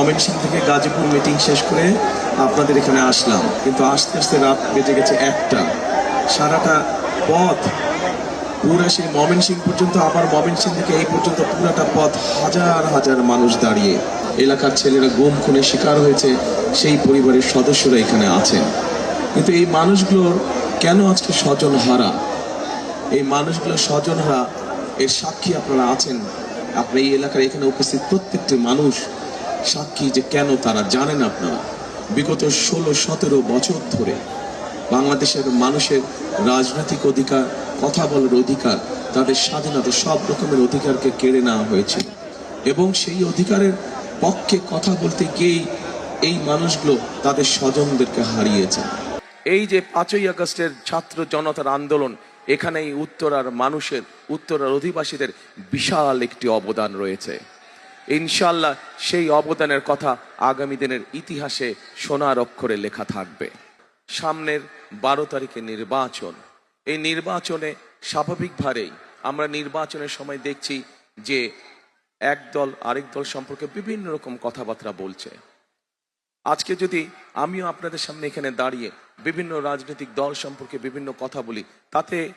ময়মনসিং থেকে গাজীপুর মিটিং শেষ করে আপনাদের এখানে আসলাম। কিন্তু আস্তে আস্তে রাত বেজে গেছে একটা। সারাটা পথ, পুরা সেই ময়মনসিং পর্যন্ত, আবার ময়মনসিং থেকে এই পর্যন্ত পুরাটা পথ হাজার হাজার মানুষ দাঁড়িয়ে। এলাকার ছেলেরা গুম খুনে শিকার হয়েছে, সেই পরিবারের সদস্যরা এখানে আছেন। কিন্তু এই মানুষগুলোর কেন আজকে স্বজন হারা? এই মানুষগুলো স্বজনরা এর সাক্ষী আপনারা আছেন। আপনার এই এলাকার এখানে উপস্থিত প্রত্যেকটি মানুষ সাক্ষী যে কেন তারা জানেন আপনারা? বিগত ষোলো, সতেরো বছর ধরে বাংলাদেশের মানুষের রাজনৈতিক অধিকার, কথা বলার অধিকার, তাদের স্বাধীনতা সব রকমের অধিকারকে কেড়ে নেওয়া হয়েছিল এবং সেই অধিকারের পক্ষে কথা বলতে গিয়েই এই মানুষগুলো তাদের স্বজনদেরকে হারিয়েছে। এই যে পাঁচই আগস্টের ছাত্র জনতার আন্দোলন এখানে এই উত্তরার মানুষের, উত্তরার অধিবাসীদের বিশাল একটি অবদান রয়েছে। ইনশাল্লাহ সেই অবদানের কথা আগামী দিনের ইতিহাসে সোনার অক্ষরে লেখা থাকবে। সামনের বারো তারিখে নির্বাচন। এই নির্বাচনে স্বাভাবিকভাবেই আমরা নির্বাচনের সময় দেখছি যে এক দল আরেক দল সম্পর্কে বিভিন্ন রকম কথাবার্তা বলছে। আজকে যদি আমিও আপনাদের সামনে এখানে দাঁড়িয়ে বিভিন্ন রাজনৈতিক দল সম্পর্কে বিভিন্ন কথা বলি, তাতে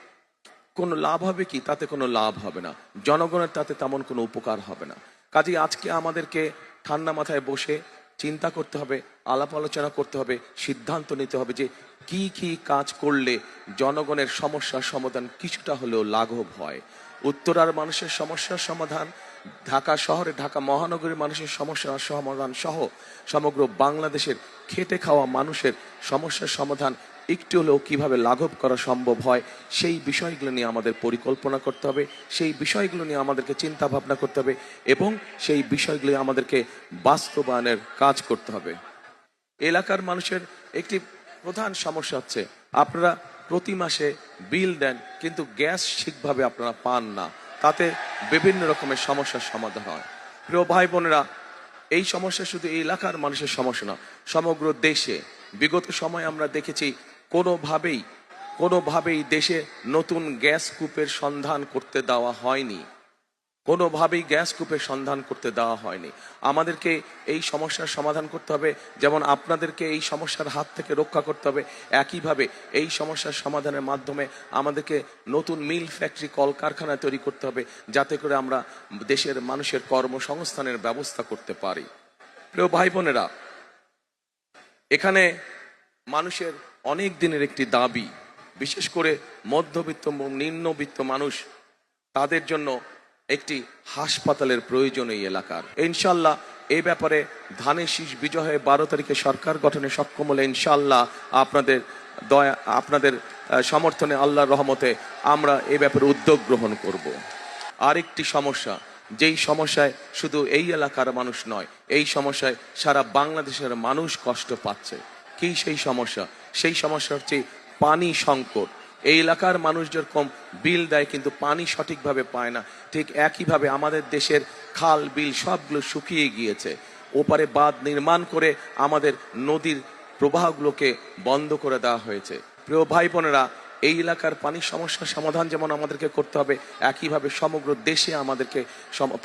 কোনো লাভ হবে কি? তাতে কোনো লাভ হবে না। জনগণের তাতে তেমন কোনো উপকার হবে না। কাজেই আজকে আমাদেরকে ঠান্ডা মাথায় বসে চিন্তা করতে হবে, আলাপ আলোচনা করতে হবে, সিদ্ধান্ত নিতে হবে যে কি কি কাজ করলে জনগণের সমস্যার সমাধান কিছুটা হলেও লাঘব হয়। উত্তরার মানুষের সমস্যার সমাধান, ঢাকা শহরে, ঢাকা মহানগরীর মানুষের সমস্যার সমাধান সহ সমগ্র বাংলাদেশের খেটে খাওয়া মানুষের সমস্যার সমাধান একটু হলেও কীভাবে লাঘব করা সম্ভব হয়, সেই বিষয়গুলো নিয়ে আমাদের পরিকল্পনা করতে হবে, সেই বিষয়গুলো নিয়ে আমাদেরকে চিন্তা ভাবনা করতে হবে এবং সেই বিষয়গুলি আমাদেরকে বাস্তবায়নের কাজ করতে হবে। এলাকার মানুষের একটি প্রধান সমস্যা হচ্ছে, আপনারা প্রতি মাসে বিল দেন কিন্তু গ্যাস ঠিকভাবে আপনারা পান না, তাতে বিভিন্ন রকমের সমস্যার সমাধান হয়। প্রিয় ভাই বোনেরা এই সমস্যা শুধু এই এলাকার মানুষের সমস্যা না, সমগ্র দেশে বিগত সময় আমরা দেখেছি কোনোভাবেই কোনোভাবেই দেশে নতুন গ্যাস কূপের সন্ধান করতে দেওয়া হয়নি। কোনোভাবেই গ্যাস কূপের সন্ধান করতে দেওয়া হয়নি। আমাদেরকে এই সমস্যার সমাধান করতে হবে, যেমন আপনাদেরকে এই সমস্যার হাত থেকে রক্ষা করতে হবে। একইভাবে এই সমস্যার সমাধানের মাধ্যমে আমাদেরকে নতুন মিল ফ্যাক্টরি কলকারখানা তৈরি করতে হবে, যাতে করে আমরা দেশের মানুষের কর্মসংস্থানের ব্যবস্থা করতে পারি। প্রিয় ভাই বোনেরা, এখানে মানুষের অনেক দিনের একটি দাবি, বিশেষ করে মধ্যবিত্ত এবং নিম্নবিত্ত মানুষ, তাদের জন্য একটি হাসপাতালের প্রয়োজন এই এলাকার। ইনশাল্লাহ এই ব্যাপারে ধানের শীষ বিজয় বারো তারিখে সরকার গঠনে সক্ষম হলে ইনশাল্লাহ আপনাদের দয়া, আপনাদের সমর্থনে আল্লাহর রহমতে আমরা এ ব্যাপারে উদ্যোগ গ্রহণ করব। আরেকটি সমস্যা, যেই সমস্যায় শুধু এই এলাকার মানুষ নয়, এই সমস্যায় সারা বাংলাদেশের মানুষ কষ্ট পাচ্ছে। কি সেই সমস্যা? সেই সমস্যা হচ্ছে পানি সংকট। এই এলাকার মানুষ যেরকম বিল দেয় কিন্তু পানি সঠিকভাবে পায় না, ঠিক একইভাবে আমাদের দেশের খাল, বিল সবগুলো শুকিয়ে গিয়েছে। ওপারে বাঁধ নির্মাণ করে আমাদের নদীর প্রবাহগুলোকে বন্ধ করে দেওয়া হয়েছে। প্রিয় ভাই বোনেরা এই এলাকার পানির সমস্যার সমাধান যেমন আমাদেরকে করতে হবে, একইভাবে সমগ্র দেশে আমাদেরকে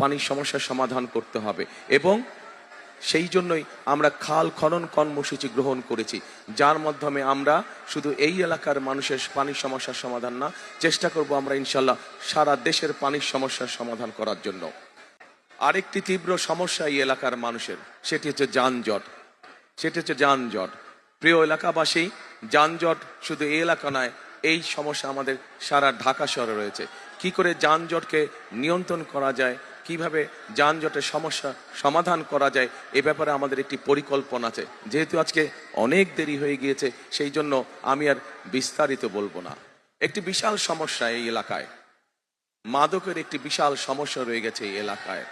পানির সমস্যার সমাধান করতে হবে এবং সেই জন্যই আমরা খাল খনন কর্মসূচি গ্রহণ করেছি, যার মাধ্যমে আমরা শুধু এই এলাকার মানুষের পানির সমস্যার সমাধান না, চেষ্টা করব আমরা ইনশাল্লাহ সারা দেশের পানির সমস্যার সমাধান করার জন্য। আরেকটি তীব্র সমস্যা এই এলাকার মানুষের, সেটি হচ্ছে যানজট। সেটি হচ্ছে যানজট। প্রিয় এলাকাবাসী, যানজট শুধু এই এলাকা নয়, এই সমস্যা আমাদের সারা ঢাকা শহরে রয়েছে। কি করে যানজটকে নিয়ন্ত্রণ করা যায় কীভাবে যানজটের সমস্যা সমাধান করা যায়, এ ব্যাপারে আমাদের একটি পরিকল্পনা আছে। যেহেতু আজকে অনেক দেরি হয়ে গিয়েছে, সেই জন্য আমি আর বিস্তারিত বলব না। একটি বিশাল সমস্যা এই এলাকায়। মাদকের একটি বিশাল সমস্যা রয়ে গেছে এই এলাকায়।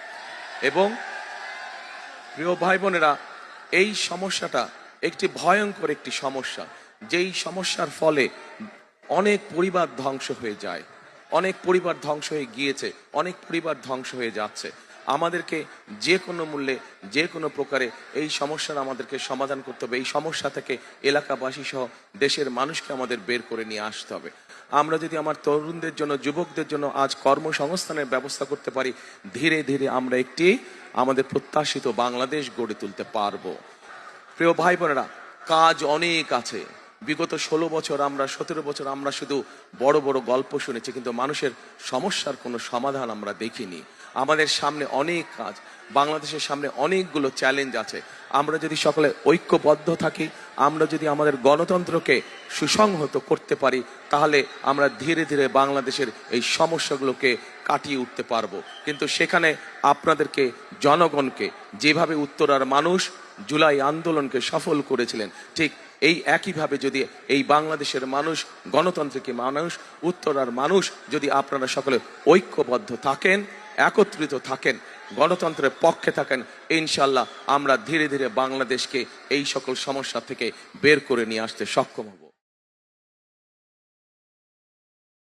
এবং প্রিয় ভাই বোনেরা এই সমস্যাটা একটি ভয়ঙ্কর একটি সমস্যা। যেই সমস্যার ফলে অনেক পরিবার ধ্বংস হয়ে যায়। অনেক পরিবার ধ্বংস হয়ে গিয়েছে, অনেক পরিবার ধ্বংস হয়ে যাচ্ছে। আমাদেরকে যে কোনো মূল্যে, যে কোনো প্রকারে এই সমস্যার আমাদেরকে সমাধান করতে হবে। এই সমস্যা থেকে এলাকাবাসী সহ দেশের মানুষকে আমাদের বের করে নিয়ে আসতে হবে। আমরা যদি আমার তরুণদের জন্য, যুবকদের জন্য আজ কর্মসংস্থানের ব্যবস্থা করতে পারি, ধীরে ধীরে আমরা একটি আমাদের প্রত্যাশিত বাংলাদেশ গড়ে তুলতে পারব। প্রিয় ভাই বোনেরা, কাজ অনেক আছে। বিগত ষোলো বছর আমরা, সতেরো বছর আমরা শুধু বড় বড় গল্প শুনেছি, কিন্তু মানুষের সমস্যার কোনো সমাধান আমরা দেখিনি। আমাদের সামনে অনেক কাজ, বাংলাদেশের সামনে অনেকগুলো চ্যালেঞ্জ আছে। আমরা যদি সকলে ঐক্যবদ্ধ থাকি, আমরা যদি আমাদের গণতন্ত্রকে সুসংহত করতে পারি, তাহলে আমরা ধীরে ধীরে বাংলাদেশের এই সমস্যাগুলোকে কাটিয়ে উঠতে পারব। কিন্তু সেখানে আপনাদেরকে, জনগণকে যেভাবে উত্তরার মানুষ জুলাই আন্দোলনকে সফল করেছিলেন। ঠিক এই একইভাবে যদি এই বাংলাদেশের মানুষ, গণতন্ত্রকে মানুষ, উত্তরার মানুষ যদি আপনারা সকলে ঐক্যবদ্ধ থাকেন, একত্রিত থাকেন, গণতন্ত্রের পক্ষে থাকেন ইনশাল্লাহ আমরা ধীরে ধীরে বাংলাদেশকে এই সকল সমস্যা থেকে বের করে নিয়ে আসতে সক্ষম হব।